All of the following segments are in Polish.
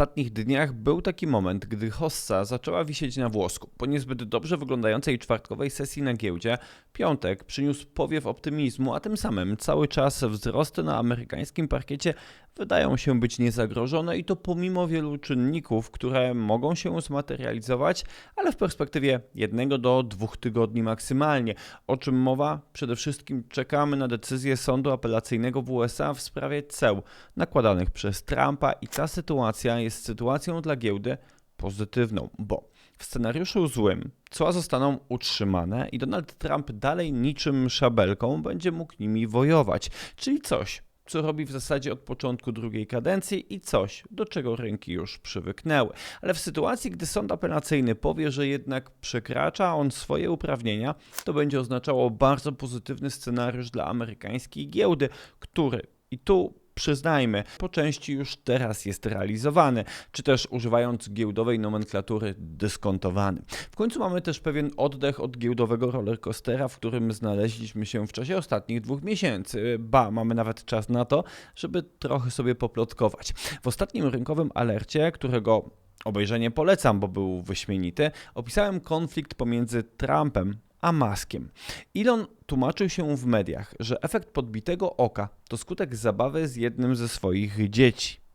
ostatnich dniach był taki moment, gdy hossa zaczęła wisieć na włosku. Po niezbyt dobrze wyglądającej czwartkowej sesji na giełdzie, piątek przyniósł powiew optymizmu, a tym samym cały czas wzrosty na amerykańskim parkiecie wydają się być niezagrożone i to pomimo wielu czynników, które mogą się zmaterializować, ale w perspektywie jednego do dwóch tygodni maksymalnie. O czym mowa? Przede wszystkim czekamy na decyzję sądu apelacyjnego w USA w sprawie ceł nakładanych przez Trumpa i ta sytuacja jest sytuacją dla giełdy pozytywną, bo w scenariuszu złym cła zostaną utrzymane i Donald Trump dalej niczym szabelką będzie mógł nimi wojować, czyli coś, co robi w zasadzie od początku drugiej kadencji i coś, do czego rynki już przywyknęły. Ale w sytuacji, gdy sąd apelacyjny powie, że jednak przekracza on swoje uprawnienia, to będzie oznaczało bardzo pozytywny scenariusz dla amerykańskiej giełdy, który i tu przyznajmy, po części już teraz jest realizowany, czy też używając giełdowej nomenklatury dyskontowany. W końcu mamy też pewien oddech od giełdowego rollercoastera, w którym znaleźliśmy się w czasie ostatnich dwóch miesięcy. Ba, mamy nawet czas na to, żeby trochę sobie poplotkować. W ostatnim rynkowym alercie, którego obejrzenie polecam, bo był wyśmienity, opisałem konflikt pomiędzy Trumpem a Maskiem. Elon tłumaczył się w mediach, że efekt podbitego oka to skutek zabawy z jednym ze swoich dzieci.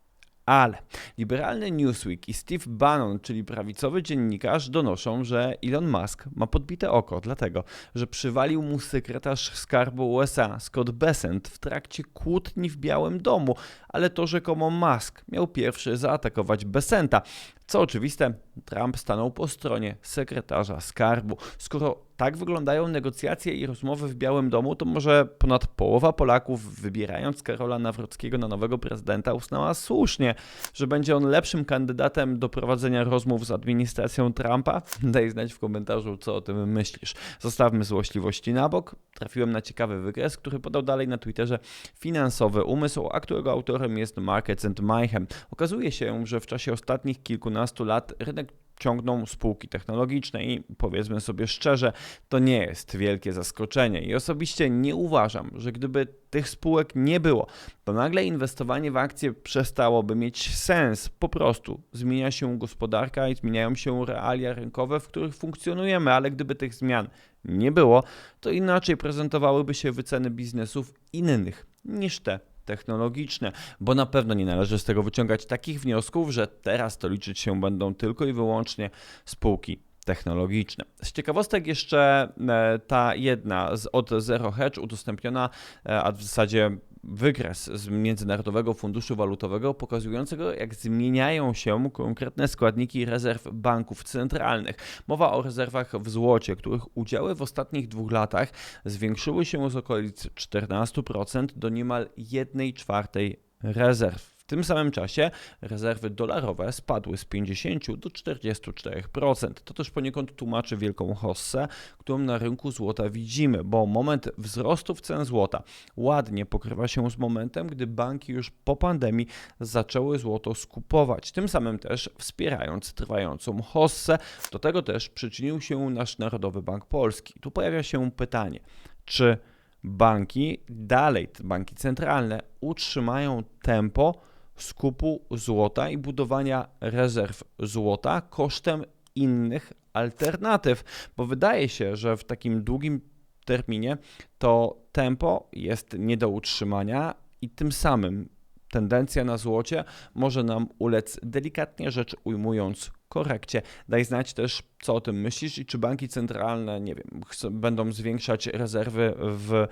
Ale liberalny Newsweek i Steve Bannon, czyli prawicowy dziennikarz, donoszą, że Elon Musk ma podbite oko, dlatego że przywalił mu sekretarz skarbu USA Scott Bessent w trakcie kłótni w Białym Domu, ale to rzekomo Musk miał pierwszy zaatakować Bessenta. Co oczywiste, Trump stanął po stronie sekretarza skarbu. Skoro tak wyglądają negocjacje i rozmowy w Białym Domu, to może ponad połowa Polaków, wybierając Karola Nawrockiego na nowego prezydenta, uznała słusznie, że będzie on lepszym kandydatem do prowadzenia rozmów z administracją Trumpa? Daj znać w komentarzu, co o tym myślisz. Zostawmy złośliwości na bok. Trafiłem na ciekawy wykres, który podał dalej na Twitterze finansowy umysł, a którego autorem jest Markets and Mayhem. Okazuje się, że w czasie ostatnich kilkunastu lat rynek ciągną spółki technologiczne i powiedzmy sobie szczerze, to nie jest wielkie zaskoczenie. I osobiście nie uważam, że gdyby tych spółek nie było, to nagle inwestowanie w akcje przestałoby mieć sens. Po prostu zmienia się gospodarka i zmieniają się realia rynkowe, w których funkcjonujemy, ale gdyby tych zmian nie było, to inaczej prezentowałyby się wyceny biznesów innych niż te technologiczne, bo na pewno nie należy z tego wyciągać takich wniosków, że teraz to liczyć się będą tylko i wyłącznie spółki technologiczne. Z ciekawostek jeszcze e, ta jedna z, od Zero Hedge udostępniona, e, a w zasadzie wykres z Międzynarodowego Funduszu Walutowego pokazującego, jak zmieniają się konkretne składniki rezerw banków centralnych. Mowa o rezerwach w złocie, których udziały w ostatnich dwóch latach zwiększyły się z okolic 14% do niemal 1 czwartej rezerw. W tym samym czasie rezerwy dolarowe spadły z 50 do 44%. To też poniekąd tłumaczy wielką hossę, którą na rynku złota widzimy, bo moment wzrostów cen złota ładnie pokrywa się z momentem, gdy banki już po pandemii zaczęły złoto skupować, tym samym też wspierając trwającą hossę. Do tego też przyczynił się nasz Narodowy Bank Polski. Tu pojawia się pytanie, czy banki dalej, banki centralne utrzymają tempo, skupu złota i budowania rezerw złota kosztem innych alternatyw, bo wydaje się, że w takim długim terminie to tempo jest nie do utrzymania i tym samym tendencja na złocie może nam ulec delikatnie rzecz ujmując korekcie. Daj znać też, co o tym myślisz i czy banki centralne, nie wiem, będą zwiększać rezerwy w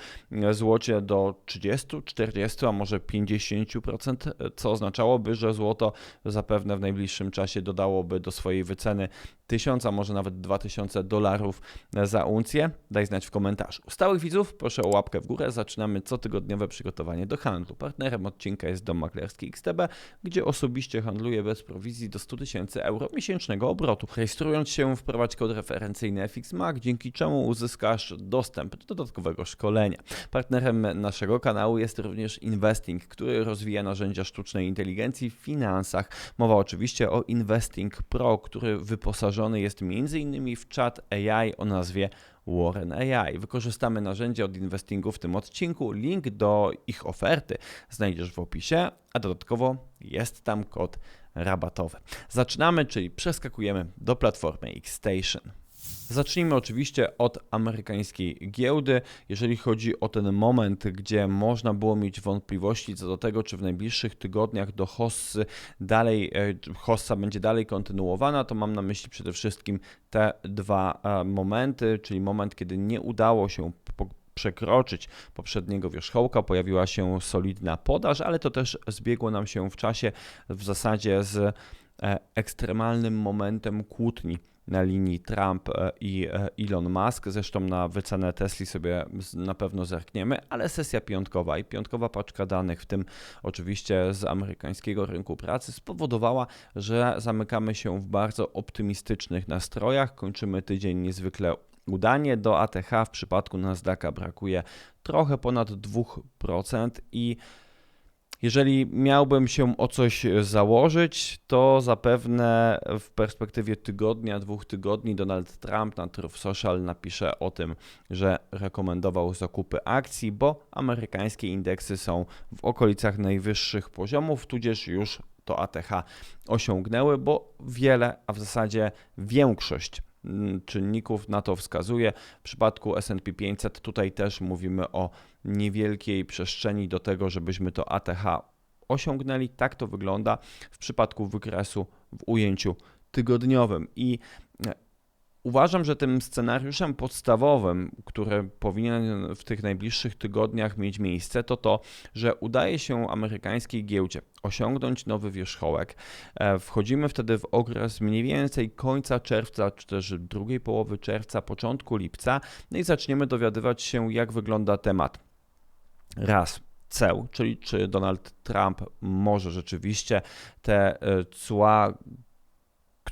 złocie do 30, 40, a może 50%, co oznaczałoby, że złoto zapewne w najbliższym czasie dodałoby do swojej wyceny 1000, a może nawet 2000 dolarów za uncję? Daj znać w komentarzu. Stałych widzów proszę o łapkę w górę. Zaczynamy cotygodniowe przygotowanie do handlu. Partnerem odcinka jest Dom Maklerski XTB, gdzie osobiście handluję bez prowizji do 100 tysięcy euro miesięcznego obrotu. Rejestrując się wprowadź kod referencyjny FXMAG, dzięki czemu uzyskasz dostęp do dodatkowego szkolenia. Partnerem naszego kanału jest również Investing, który rozwija narzędzia sztucznej inteligencji w finansach. Mowa oczywiście o Investing Pro, który wyposażony jest m.in. w czat AI o nazwie Warren AI. Wykorzystamy narzędzia od Investingu w tym odcinku. Link do ich oferty znajdziesz w opisie, a dodatkowo jest tam kod rabatowe. Zaczynamy, czyli przeskakujemy do platformy X-Station. Zacznijmy oczywiście od amerykańskiej giełdy. Jeżeli chodzi o ten moment, gdzie można było mieć wątpliwości co do tego, czy w najbliższych tygodniach do Hossy dalej, e, Hossa będzie dalej kontynuowana, to mam na myśli przede wszystkim te dwa e, momenty, czyli moment, kiedy nie udało się przekroczyć poprzedniego wierzchołka, pojawiła się solidna podaż, ale to też zbiegło nam się w czasie w zasadzie z e, ekstremalnym momentem kłótni na linii Trump e, i e, Elon Musk. Zresztą na wycenę Tesli sobie na pewno zerkniemy, ale sesja piątkowa i piątkowa paczka danych, w tym oczywiście z amerykańskiego rynku pracy, spowodowała, że zamykamy się w bardzo optymistycznych nastrojach. Kończymy tydzień niezwykle udanie. Do ATH w przypadku Nasdaqa brakuje trochę ponad 2% i jeżeli miałbym się o coś założyć, to zapewne w perspektywie tygodnia, dwóch tygodni Donald Trump na Truth Social napisze o tym, że rekomendował zakupy akcji, bo amerykańskie indeksy są w okolicach najwyższych poziomów, tudzież już to ATH osiągnęły, bo wiele, a w zasadzie większość czynników na to wskazuje. W przypadku SP 500 tutaj też mówimy o niewielkiej przestrzeni do tego, żebyśmy to ATH osiągnęli. Tak to wygląda w przypadku wykresu w ujęciu tygodniowym. I Uważam, że tym scenariuszem podstawowym, który powinien w tych najbliższych tygodniach mieć miejsce, to to, że udaje się amerykańskiej giełdzie osiągnąć nowy wierzchołek. E, wchodzimy wtedy w okres mniej więcej końca czerwca, czy też drugiej połowy czerwca, początku lipca, no i zaczniemy dowiadywać się, jak wygląda temat. Raz, ceł, czyli czy Donald Trump może rzeczywiście te e, cła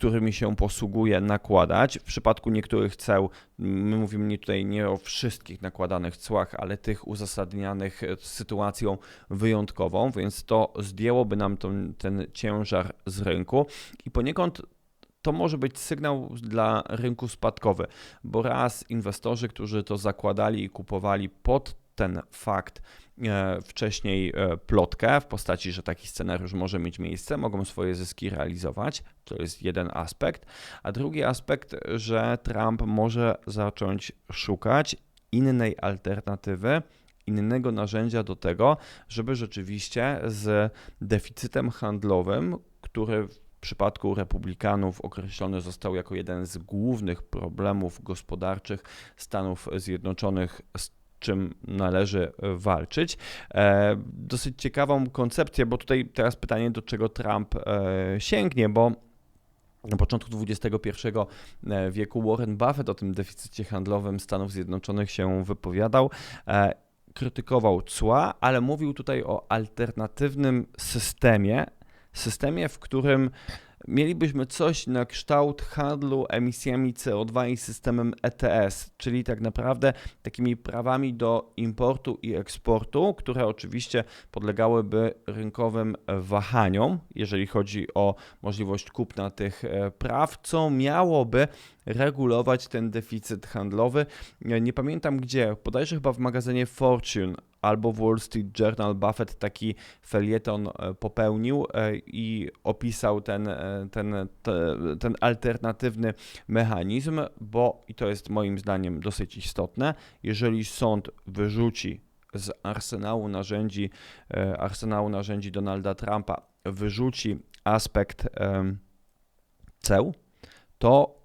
którymi się posługuje, nakładać. W przypadku niektórych ceł, my mówimy tutaj nie o wszystkich nakładanych cłach, ale tych uzasadnianych sytuacją wyjątkową, więc to zdjęłoby nam ten, ten ciężar z rynku i poniekąd to może być sygnał dla rynku spadkowy, bo raz inwestorzy, którzy to zakładali i kupowali pod ten fakt e, wcześniej e, plotkę w postaci, że taki scenariusz może mieć miejsce, mogą swoje zyski realizować. To jest jeden aspekt. A drugi aspekt, że Trump może zacząć szukać innej alternatywy, innego narzędzia do tego, żeby rzeczywiście z deficytem handlowym, który w przypadku republikanów określony został jako jeden z głównych problemów gospodarczych Stanów Zjednoczonych czym należy walczyć. E, dosyć ciekawą koncepcję, bo tutaj teraz pytanie, do czego Trump e, sięgnie, bo na początku XXI e, wieku Warren Buffett o tym deficycie handlowym Stanów Zjednoczonych się wypowiadał krytykował cła, ale mówił tutaj o alternatywnym systemie, systemie, w którym mielibyśmy coś na kształt handlu emisjami CO2 i systemem ETS, czyli tak naprawdę takimi prawami do importu i eksportu, które oczywiście podlegałyby rynkowym wahaniom, jeżeli chodzi o możliwość kupna tych e, praw, co miałoby regulować ten deficyt handlowy. Nie pamiętam gdzie, bodajże chyba w magazynie Fortune albo w Wall Street Journal Buffett taki felieton e, popełnił e, i opisał ten, e, ten, ten alternatywny mechanizm, bo i to jest moim zdaniem dosyć istotne, jeżeli sąd wyrzuci z arsenału narzędzi, arsenału narzędzi Donalda Trumpa, wyrzuci aspekt ceł, to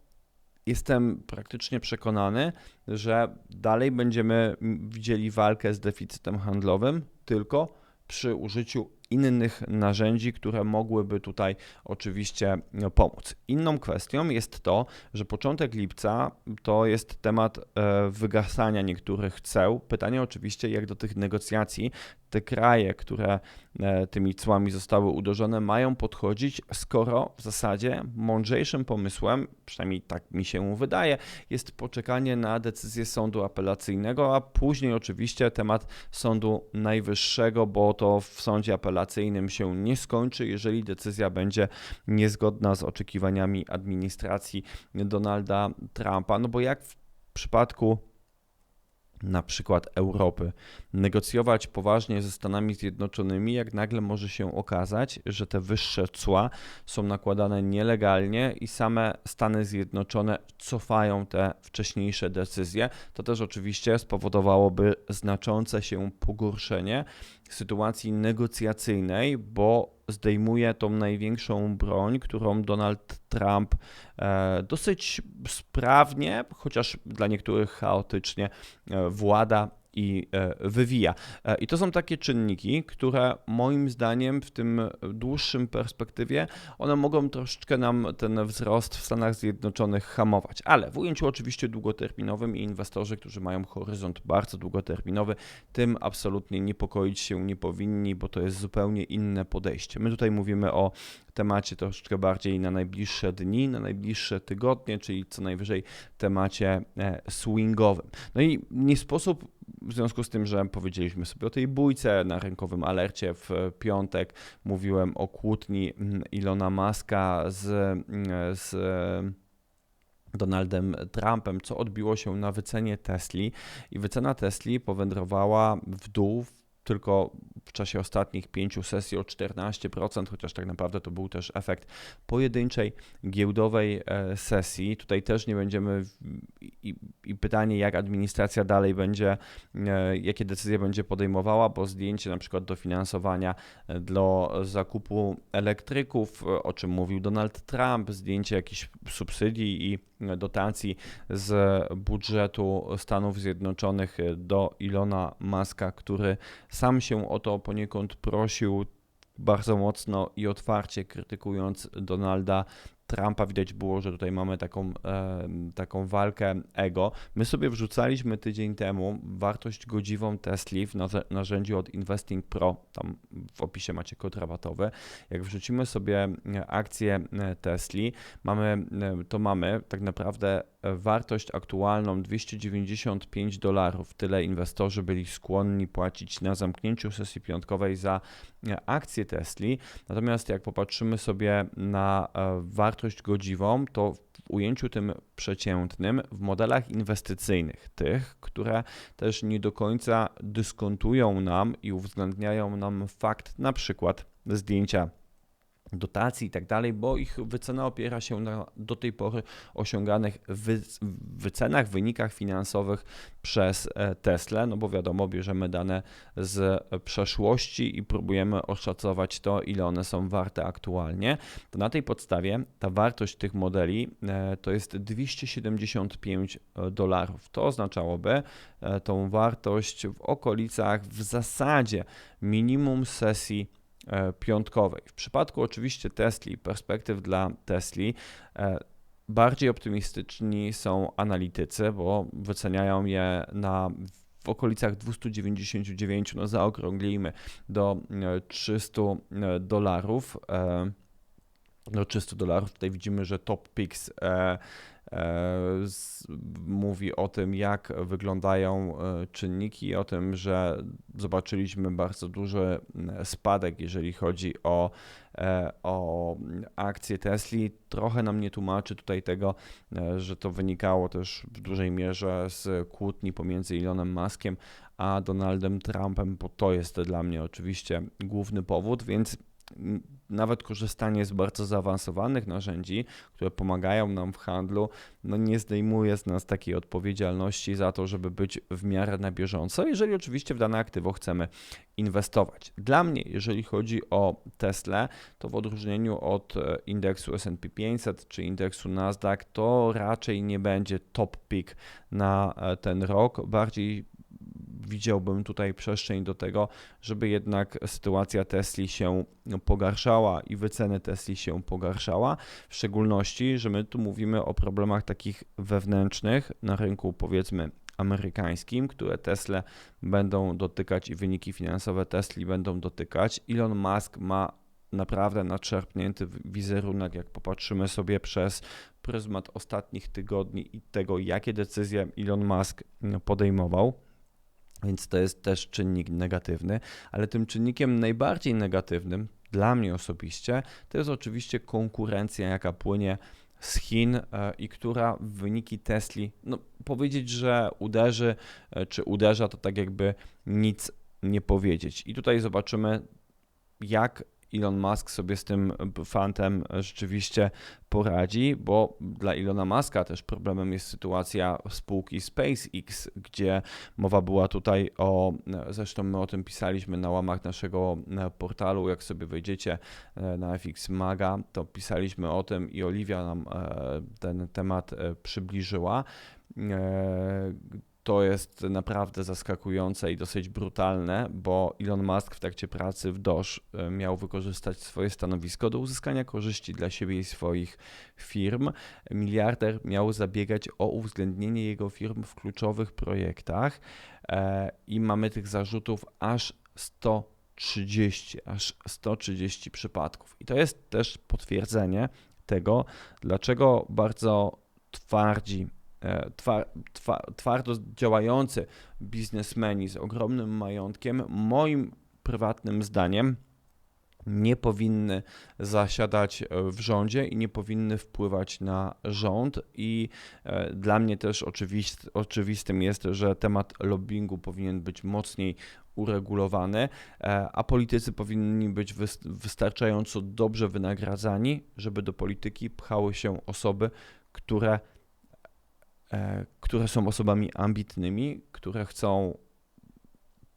jestem praktycznie przekonany, że dalej będziemy widzieli walkę z deficytem handlowym, tylko przy użyciu innych narzędzi, które mogłyby tutaj oczywiście no, pomóc. Inną kwestią jest to, że początek lipca to jest temat e, wygasania niektórych ceł. Pytanie oczywiście, jak do tych negocjacji te kraje, które e, tymi cłami zostały uderzone, mają podchodzić, skoro w zasadzie mądrzejszym pomysłem, przynajmniej tak mi się wydaje, jest poczekanie na decyzję sądu apelacyjnego, a później oczywiście temat sądu najwyższego, bo to w sądzie apelacyjnym się nie skończy, jeżeli decyzja będzie niezgodna z oczekiwaniami administracji Donalda Trumpa. No bo jak w przypadku na przykład Europy, negocjować poważnie ze Stanami Zjednoczonymi, jak nagle może się okazać, że te wyższe cła są nakładane nielegalnie i same Stany Zjednoczone cofają te wcześniejsze decyzje, to też oczywiście spowodowałoby znaczące się pogorszenie sytuacji negocjacyjnej, bo zdejmuje tą największą broń, którą Donald Trump e, dosyć sprawnie, chociaż dla niektórych chaotycznie, e, włada i e, wywija. E, I to są takie czynniki, które moim zdaniem w tym dłuższym perspektywie one mogą troszeczkę nam ten wzrost w Stanach Zjednoczonych hamować. Ale w ujęciu oczywiście długoterminowym i inwestorzy, którzy mają horyzont bardzo długoterminowy, tym absolutnie niepokoić się nie powinni, bo to jest zupełnie inne podejście. My tutaj mówimy o temacie troszeczkę bardziej na najbliższe dni, na najbliższe tygodnie, czyli co najwyżej temacie e, swingowym. No i nie sposób w związku z tym, że powiedzieliśmy sobie o tej bójce na rynkowym alercie w piątek, mówiłem o kłótni mm, Ilona Maska z, mm, z Donaldem Trumpem, co odbiło się na wycenie Tesli. I wycena Tesli powędrowała w dół tylko w czasie ostatnich pięciu sesji o 14%, chociaż tak naprawdę to był też efekt pojedynczej giełdowej e, sesji. Tutaj też nie będziemy i, i pytanie, jak administracja dalej będzie, e, jakie decyzje będzie podejmowała, bo zdjęcie na przykład dofinansowania e, dla zakupu elektryków, o czym mówił Donald Trump, zdjęcie jakichś subsydii i dotacji z budżetu Stanów Zjednoczonych do Ilona Maska, który sam się o to poniekąd prosił bardzo mocno i otwarcie krytykując Donalda Trumpa widać było, że tutaj mamy taką, e, taką walkę ego. My sobie wrzucaliśmy tydzień temu wartość godziwą Tesli w narzędziu od Investing Pro, tam w opisie macie kod rabatowy. Jak wrzucimy sobie akcję e, Tesli, mamy, e, to mamy tak naprawdę wartość aktualną 295 dolarów. Tyle inwestorzy byli skłonni płacić na zamknięciu sesji piątkowej za akcję Tesli. Natomiast jak popatrzymy sobie na wartość wartość godziwą, to w ujęciu tym przeciętnym w modelach inwestycyjnych, tych, które też nie do końca dyskontują nam i uwzględniają nam fakt na przykład zdjęcia dotacji i tak dalej, bo ich wycena opiera się na do tej pory osiąganych wy, wycenach, wynikach finansowych przez e, Tesla, no bo wiadomo, bierzemy dane z przeszłości i próbujemy oszacować to, ile one są warte aktualnie. To na tej podstawie ta wartość tych modeli e, to jest 275 e, dolarów. To oznaczałoby tą wartość w okolicach w zasadzie minimum sesji E, piątkowej. W przypadku oczywiście Tesli, perspektyw dla Tesli, e, bardziej optymistyczni są analitycy, bo wyceniają je na w okolicach 299, no zaokrąglimy do 300 e, dolarów. Do 300 dolarów. Tutaj widzimy, że Top Picks E, mówi o tym, jak wyglądają e, czynniki, o tym, że zobaczyliśmy bardzo duży spadek, jeżeli chodzi o, e, o akcje Tesli. Trochę nam nie tłumaczy tutaj tego, że to wynikało też w dużej mierze z kłótni pomiędzy Elonem Muskiem a Donaldem Trumpem, bo to jest dla mnie oczywiście główny powód, więc nawet korzystanie z bardzo zaawansowanych narzędzi, które pomagają nam w handlu, no nie zdejmuje z nas takiej odpowiedzialności za to, żeby być w miarę na bieżąco, jeżeli oczywiście w dane aktywo chcemy inwestować. Dla mnie, jeżeli chodzi o Tesla, to w odróżnieniu od e, indeksu S&P 500 czy indeksu Nasdaq, to raczej nie będzie top pick na e, ten rok, bardziej widziałbym tutaj przestrzeń do tego, żeby jednak sytuacja Tesli się pogarszała i wyceny Tesli się pogarszała, w szczególności, że my tu mówimy o problemach takich wewnętrznych na rynku powiedzmy amerykańskim, które Tesla będą dotykać i wyniki finansowe Tesli będą dotykać. Elon Musk ma naprawdę nadszarpnięty wizerunek, jak popatrzymy sobie przez pryzmat ostatnich tygodni i tego, jakie decyzje Elon Musk podejmował. Więc to jest też czynnik negatywny, ale tym czynnikiem najbardziej negatywnym dla mnie osobiście to jest oczywiście konkurencja, jaka płynie z Chin e, i która wyniki Tesli, no powiedzieć, że uderzy e, czy uderza, to tak jakby nic nie powiedzieć. I tutaj zobaczymy, jak Elon Musk sobie z tym fantem rzeczywiście poradzi, bo dla Elona Muska też problemem jest sytuacja spółki SpaceX, gdzie mowa była tutaj o, zresztą my o tym pisaliśmy na łamach naszego portalu, jak sobie wejdziecie e, na FX Maga, to pisaliśmy o tym i Oliwia nam e, ten temat e, przybliżyła to jest naprawdę zaskakujące i dosyć brutalne, bo Elon Musk w trakcie pracy w Doge e, miał wykorzystać swoje stanowisko do uzyskania korzyści dla siebie i swoich firm. Miliarder miał zabiegać o uwzględnienie jego firm w kluczowych projektach e, i mamy tych zarzutów aż 130, aż 130 przypadków. I to jest też potwierdzenie tego, dlaczego bardzo twardzi E, twardo działający biznesmeni z ogromnym majątkiem, moim prywatnym zdaniem, nie powinny zasiadać w rządzie i nie powinny wpływać na rząd. I e, dla mnie też oczywist, oczywistym jest, że temat lobbingu powinien być mocniej uregulowany, e, a politycy powinni być wystarczająco dobrze wynagradzani, żeby do polityki pchały się osoby, które które są osobami ambitnymi, które chcą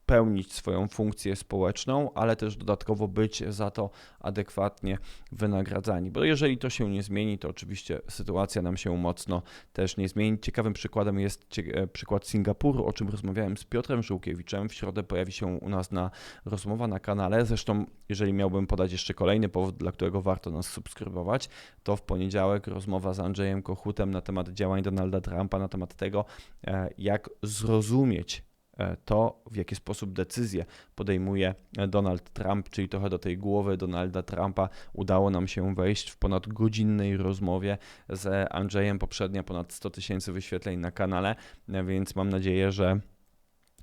pełnić swoją funkcję społeczną, ale też dodatkowo być za to adekwatnie wynagradzani. Bo jeżeli to się nie zmieni, to oczywiście sytuacja nam się mocno też nie zmieni. Ciekawym przykładem jest e, przykład Singapuru, o czym rozmawiałem z Piotrem Żółkiewiczem. W środę pojawi się u nas na rozmowa na kanale. Zresztą, jeżeli miałbym podać jeszcze kolejny powód, dla którego warto nas subskrybować, to w poniedziałek rozmowa z Andrzejem Kochutem na temat działań Donalda Trumpa, na temat tego, e, jak zrozumieć to, w jaki sposób decyzje podejmuje Donald Trump, czyli trochę do tej głowy Donalda Trumpa udało nam się wejść w ponad godzinnej rozmowie z Andrzejem, poprzednia ponad 100 tysięcy wyświetleń na kanale, e, więc mam nadzieję, że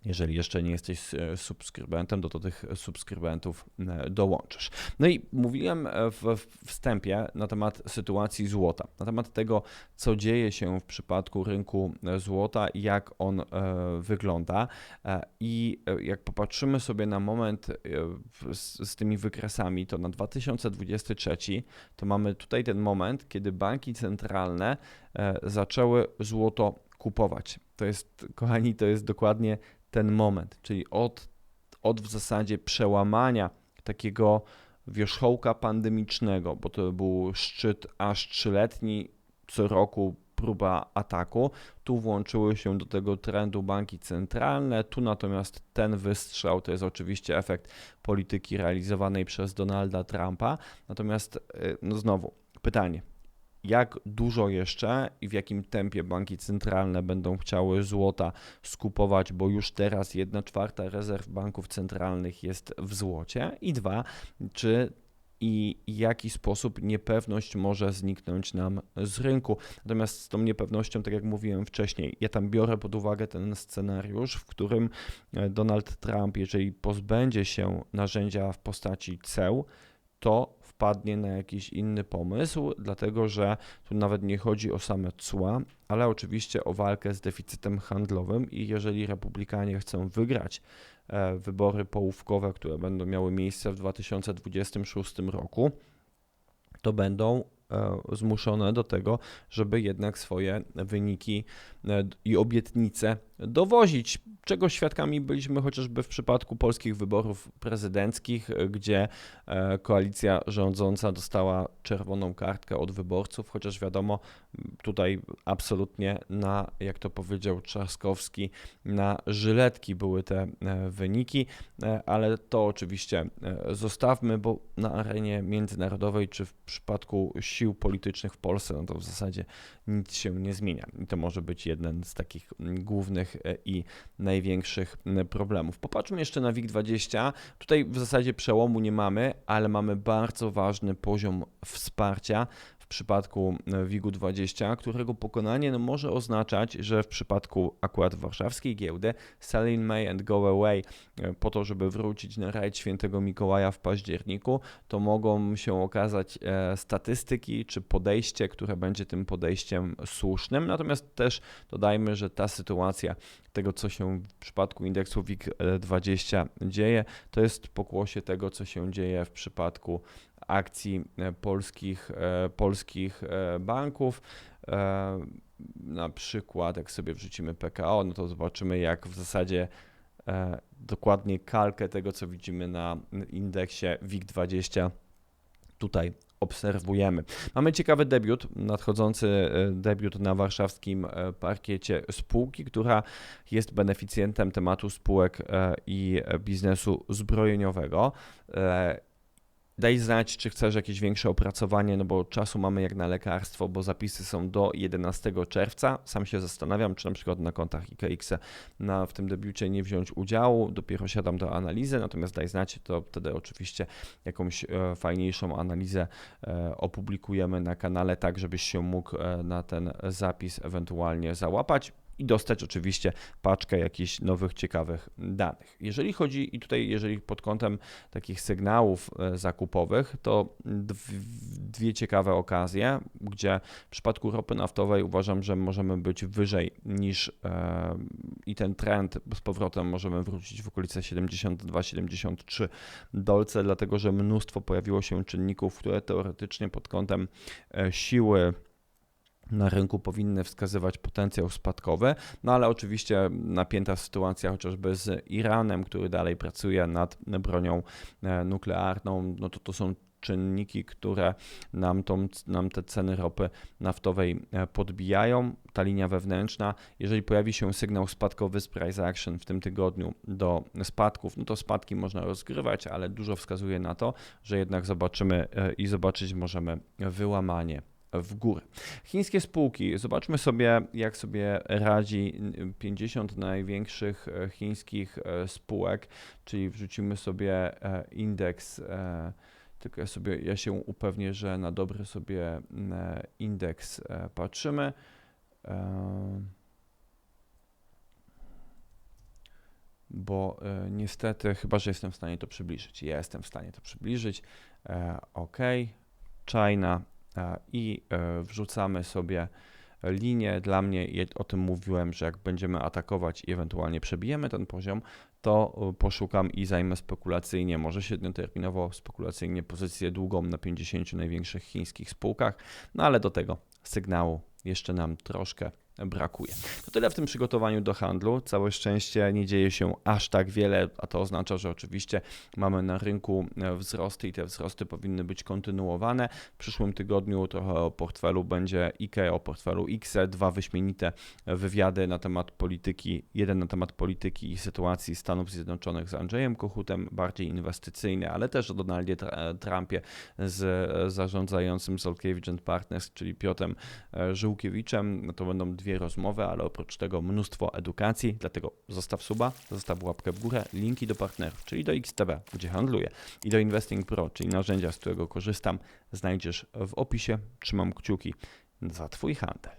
jeżeli jeszcze nie jesteś e, subskrybentem, to do tych subskrybentów e, dołączysz. No i mówiłem e, w wstępie na temat sytuacji złota, na temat tego, co dzieje się w przypadku rynku złota jak on wygląda. I jak popatrzymy sobie na moment z, z tymi wykresami, to na 2023 to mamy tutaj ten moment, kiedy banki centralne zaczęły złoto kupować. To jest, kochani, to jest dokładnie ten moment, czyli od, od w zasadzie przełamania takiego wierzchołka pandemicznego, bo to był szczyt aż trzyletni, co roku próba ataku. Tu włączyły się do tego trendu banki centralne, tu natomiast ten wystrzał to jest oczywiście efekt polityki realizowanej przez Donalda Trumpa. Natomiast y, no znowu pytanie, jak dużo jeszcze i w jakim tempie banki centralne będą chciały złota skupować, bo już teraz 1 czwarta rezerw banków centralnych jest w złocie. I dwa, czy i jaki sposób niepewność może zniknąć nam z rynku. Natomiast z tą niepewnością, tak jak mówiłem wcześniej, ja tam biorę pod uwagę ten scenariusz, w którym e, Donald Trump, jeżeli pozbędzie się narzędzia w postaci ceł, to wpadnie na jakiś inny pomysł, dlatego że tu nawet nie chodzi o same cła, ale oczywiście o walkę z deficytem handlowym i jeżeli republikanie chcą wygrać e, wybory połówkowe, które będą miały miejsce w 2026 roku, to będą e, zmuszone do tego, żeby jednak swoje wyniki e, i obietnice dowozić czego świadkami byliśmy chociażby w przypadku polskich wyborów prezydenckich, gdzie e, koalicja rządząca dostała czerwoną kartkę od wyborców, chociaż wiadomo, tutaj absolutnie na, jak to powiedział Trzaskowski, na żyletki były te e, wyniki, e, ale to oczywiście zostawmy, bo na arenie międzynarodowej czy w przypadku sił politycznych w Polsce, no to w zasadzie nic się nie zmienia. I to może być jeden z takich głównych i najważniejszych największych problemów. Popatrzmy jeszcze na WIG20. Tutaj w zasadzie przełomu nie mamy, ale mamy bardzo ważny poziom wsparcia przypadku e, WIG-20, którego pokonanie no, może oznaczać, że w przypadku akurat warszawskiej giełdy sell in May and go away e, po to, żeby wrócić na rajd świętego Mikołaja w październiku, to mogą się okazać e, statystyki czy podejście, które będzie tym podejściem słusznym. Natomiast też dodajmy, że ta sytuacja tego, co się w przypadku indeksu WIG20 dzieje, to jest pokłosie tego, co się dzieje w przypadku akcji e, polskich, e, polskich e, banków. Na przykład, jak sobie wrzucimy PKO, no to zobaczymy, jak w zasadzie dokładnie kalkę tego, co widzimy na indeksie WIG20 tutaj obserwujemy. Mamy ciekawy debiut, nadchodzący debiut na warszawskim parkiecie spółki, która jest beneficjentem tematu spółek i biznesu zbrojeniowego. Daj znać, czy chcesz jakieś większe opracowanie, no bo czasu mamy jak na lekarstwo, bo zapisy są do 11 czerwca. Sam się zastanawiam, czy na przykład na kontach IKX na, w tym debiucie nie wziąć udziału. Dopiero siadam do analizy, natomiast daj znać, to wtedy oczywiście jakąś e, fajniejszą analizę e, opublikujemy na kanale, tak żebyś się mógł e, na ten zapis ewentualnie załapać i dostać oczywiście paczkę jakichś nowych, ciekawych danych. Jeżeli chodzi, i tutaj, jeżeli pod kątem takich sygnałów e, zakupowych, to dwie ciekawe okazje, gdzie w przypadku ropy naftowej uważam, że możemy być wyżej niż e, i ten trend z powrotem możemy wrócić w okolice 72-73 dolce, dlatego że mnóstwo pojawiło się czynników, które teoretycznie pod kątem e, siły na rynku powinny wskazywać potencjał spadkowy, no ale oczywiście napięta sytuacja chociażby z Iranem, który dalej pracuje nad bronią e, nuklearną, no to to są czynniki, które nam, tą, nam te ceny ropy naftowej e, podbijają. Ta linia wewnętrzna, jeżeli pojawi się sygnał spadkowy z price action w tym tygodniu do spadków, no to spadki można rozgrywać, ale dużo wskazuje na to, że jednak zobaczymy e, i zobaczyć możemy wyłamanie w górę. Chińskie spółki. Zobaczmy sobie, jak sobie radzi 50 największych e, chińskich e, spółek, czyli wrzucimy sobie e, indeks. Tylko ja sobie, ja się upewnię, że na dobry sobie indeks patrzymy. Bo niestety, chyba że jestem w stanie to przybliżyć. Ja jestem w stanie to przybliżyć. OK. China i e, wrzucamy sobie linię. Dla mnie, o tym mówiłem, że jak będziemy atakować i ewentualnie przebijemy ten poziom, to e, poszukam i zajmę spekulacyjnie, może średnioterminowo spekulacyjnie pozycję długą na 50 największych chińskich spółkach, no ale do tego sygnału jeszcze nam troszkę brakuje. To tyle w tym przygotowaniu do handlu. Całe szczęście nie dzieje się aż tak wiele, a to oznacza, że oczywiście mamy na rynku e, wzrosty i te wzrosty powinny być kontynuowane. W przyszłym tygodniu trochę o portfelu będzie IKE, o portfelu XE, dwa wyśmienite wywiady na temat polityki, jeden na temat polityki i sytuacji Stanów Zjednoczonych z Andrzejem Kochutem, bardziej inwestycyjny, ale też o Donaldzie Trumpie z zarządzającym Zolkiewicz Partners, czyli Piotrem e, Żółkiewiczem. To będą dwie rozmowy, ale oprócz tego mnóstwo edukacji, dlatego zostaw suba, zostaw łapkę w górę, linki do partnerów, czyli do XTB, gdzie handluję, i do Investing Pro, czyli narzędzia, z którego korzystam, znajdziesz w opisie. Trzymam kciuki za Twój handel.